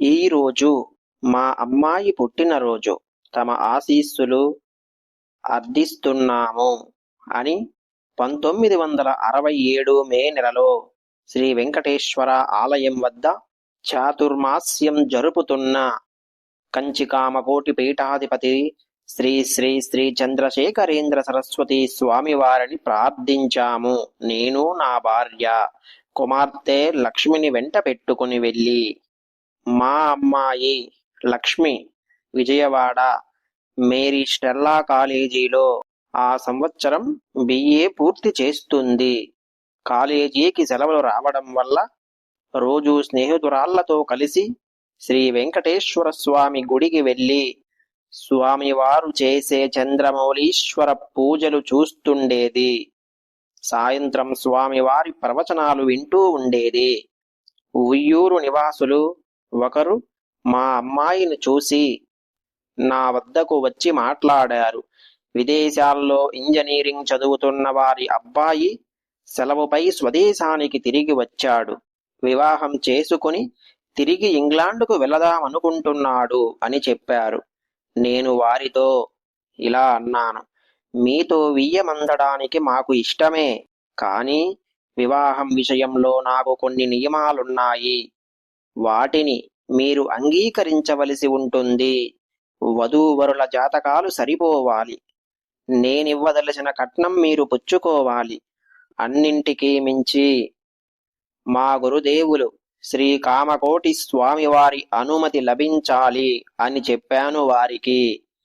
ఈరోజు మా అమ్మాయి పుట్టినరోజు తమ ఆశీస్సులు అర్థిస్తున్నాము అని పంతొమ్మిది వందల అరవై ఏడు మే నెలలో శ్రీ వెంకటేశ్వర ఆలయం వద్ద చాతుర్మాస్యం జరుపుతున్న కంచికామకోటి పీఠాధిపతి శ్రీ శ్రీ శ్రీ చంద్రశేఖరేంద్ర సరస్వతి స్వామివారిని ప్రార్థించాము. నేను నా భార్య కుమార్తె లక్ష్మిని వెంట పెట్టుకుని వెళ్ళి మా అమ్మాయి లక్ష్మి విజయవాడ మేరీ స్టెల్లా కాలేజీలో ఆ సంవత్సరం బిఏ పూర్తి చేస్తుంది. కాలేజీకి సెలవులు రావడం వల్ల రోజు స్నేహితురాళ్ళతో కలిసి శ్రీ వెంకటేశ్వర స్వామి గుడికి వెళ్ళి స్వామివారు చేసే చంద్రమౌళీశ్వర పూజలు చూస్తుండేది. సాయంత్రం స్వామివారి ప్రవచనాలు వింటూ ఉండేది. ఉయ్యూరు నివాసులు ఒకరు మా అమ్మాయిని చూసి నా వద్దకు వచ్చి మాట్లాడారు. విదేశాల్లో ఇంజనీరింగ్ చదువుతున్న వారి అబ్బాయి సెలవుపై స్వదేశానికి తిరిగి వచ్చాడు. వివాహం చేసుకుని తిరిగి ఇంగ్లాండుకు వెళదామనుకుంటున్నాడు అని చెప్పారు. నేను వారితో ఇలా అన్నాను. మీతో వియ్యమందడానికి మాకు ఇష్టమే కానీ వివాహం విషయంలో నాకు కొన్ని నియమాలున్నాయి. వాటిని మీరు అంగీకరించవలసి ఉంటుంది. వధూవరుల జాతకాలు సరిపోవాలి. నేనివ్వదలసిన కట్నం మీరు పుచ్చుకోవాలి. అన్నింటికీ మించి మా గురుదేవులు శ్రీ కామకోటి స్వామివారి అనుమతి లభించాలి అని చెప్పాను వారికి.